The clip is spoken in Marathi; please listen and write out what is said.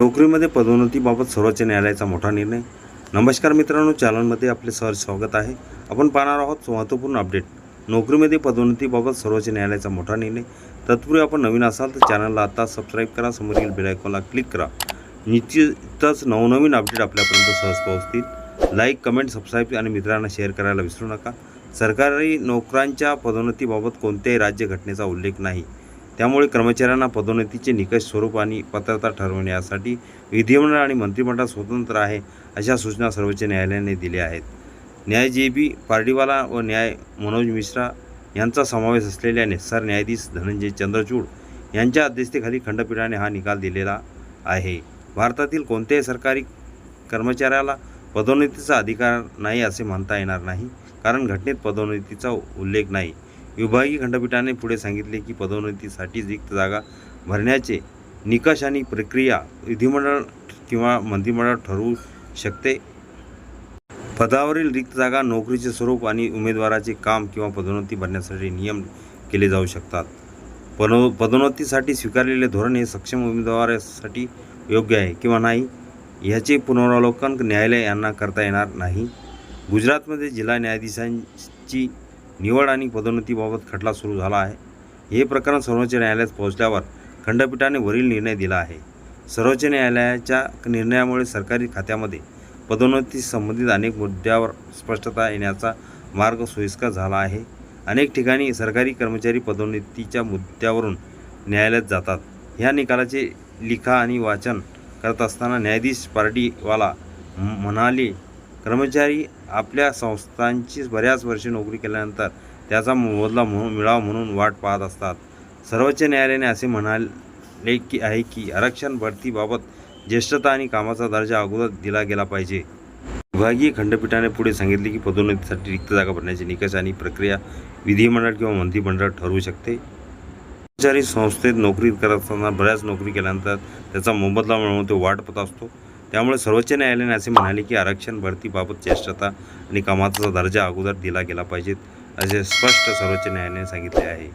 नोकरीमध्ये पदोन्नतीबाबत सर्वोच्च न्यायालयाचा मोठा निर्णय. नमस्कार मित्रांनो चॅनलमध्ये आपले सहज स्वागत आहे. आपण पाहणार आहोत महत्त्वपूर्ण अपडेट. नोकरीमध्ये पदोन्नतीबाबत सर्वोच्च न्यायालयाचा मोठा निर्णय. तत्पूर्वी आपण नवीन असाल तर चॅनलला आता सबस्क्राईब करा समोरील बेलायकॉनला क्लिक करा. निश्चितच नवनवीन अपडेट आपल्यापर्यंत सहज पोहोचतील. लाईक कमेंट सबस्क्राईब आणि मित्रांना शेअर करायला विसरू नका. सरकारी नोकरांच्या पदोन्नतीबाबत कोणत्याही राज्यघटनेचा उल्लेख नाही. त्यामुळे कर्मचाऱ्यांना पदोन्नतीचे निकष स्वरूप आणि पात्रता ठरवण्यासाठी विधिमंडळ आणि मंत्रिमंडळ स्वतंत्र आहे अशा सूचना सर्वोच्च न्यायालयाने दिल्या आहेत. न्याय जे बी पार्डीवाला व न्याय मनोज मिश्रा यांचा समावेश असलेल्याने सरन्यायाधीश धनंजय चंद्रचूड यांच्या अध्यक्षतेखाली खंडपीठाने हा निकाल दिलेला आहे. भारतातील कोणत्याही सरकारी कर्मचाऱ्याला पदोन्नतीचा अधिकार नाही असे म्हणता येणार नाही कारण घटनेत पदोन्नतीचा उल्लेख नाही. विभागीय खंडपीठाने पुढे सांगितले की पदोन्नतीसाठी रिक्त जागा भरण्याचे निकष आणि प्रक्रिया विधिमंडळ किंवा मंत्रिमंडळ ठरवू शकते. पदावरील रिक्त जागा नोकरीचे स्वरूप आणि उमेदवाराचे काम किंवा पदोन्नती भरण्यासाठी नियम केले जाऊ शकतात. पदो पदोन्नतीसाठी स्वीकारलेले धोरण हे सक्षम उमेदवारासाठी योग्य आहे किंवा नाही ह्याचे पुनरावलोकन न्यायालय यांना करता येणार नाही. गुजरातमध्ये जिल्हा न्यायाधीशांची निवड आणि पदोन्नतीबाबत खटला सुरू झाला आहे. हे प्रकरण सर्वोच्च न्यायालयात पोहोचल्यावर खंडपीठाने वरील निर्णय दिला आहे. सर्वोच्च न्यायालयाच्या निर्णयामुळे सरकारी खात्यामध्ये पदोन्नती संबंधित अनेक मुद्द्यावर स्पष्टता येण्याचा मार्ग सोयीस्कर झाला आहे. अनेक ठिकाणी सरकारी कर्मचारी पदोन्नतीच्या मुद्द्यावरून न्यायालयात जातात. ह्या निकालाचे लिखा आणि वाचन करत असताना न्यायाधीश पार्टीवाला म्हणाले कर्मचारी आपल्या संस्थांची बऱ्याच वर्षे नोकरी केल्यानंतर त्याचा मोबदला म्हणून मिळावा म्हणून वाट पाहत असतात. सर्वोच्च न्यायालयाने असे म्हणाले की आहे की आरक्षण भरतीबाबत ज्येष्ठता आणि कामाचा दर्जा अगोदर दिला गेला पाहिजे. विभागीय खंडपीठाने पुढे सांगितले की पदोन्नतीसाठी रिक्त जागा भरण्याचे निकष आणि प्रक्रिया विधिमंडळ किंवा मंत्रिमंडळ ठरवू शकते. कर्मचारी संस्थेत नोकरी करत असताना बऱ्याच नोकरी केल्यानंतर त्याचा मोबदला मिळवून तो वाट पाहत असतो. त्यामुळे सर्वोच्च न्यायालयाने असे म्हणाले की आरक्षण भरतीबाबत ज्येष्ठता आणि कामाचा दर्जा अगोदर दिला गेला पाहिजेत असे स्पष्ट सर्वोच्च न्यायालयाने सांगितले आहे.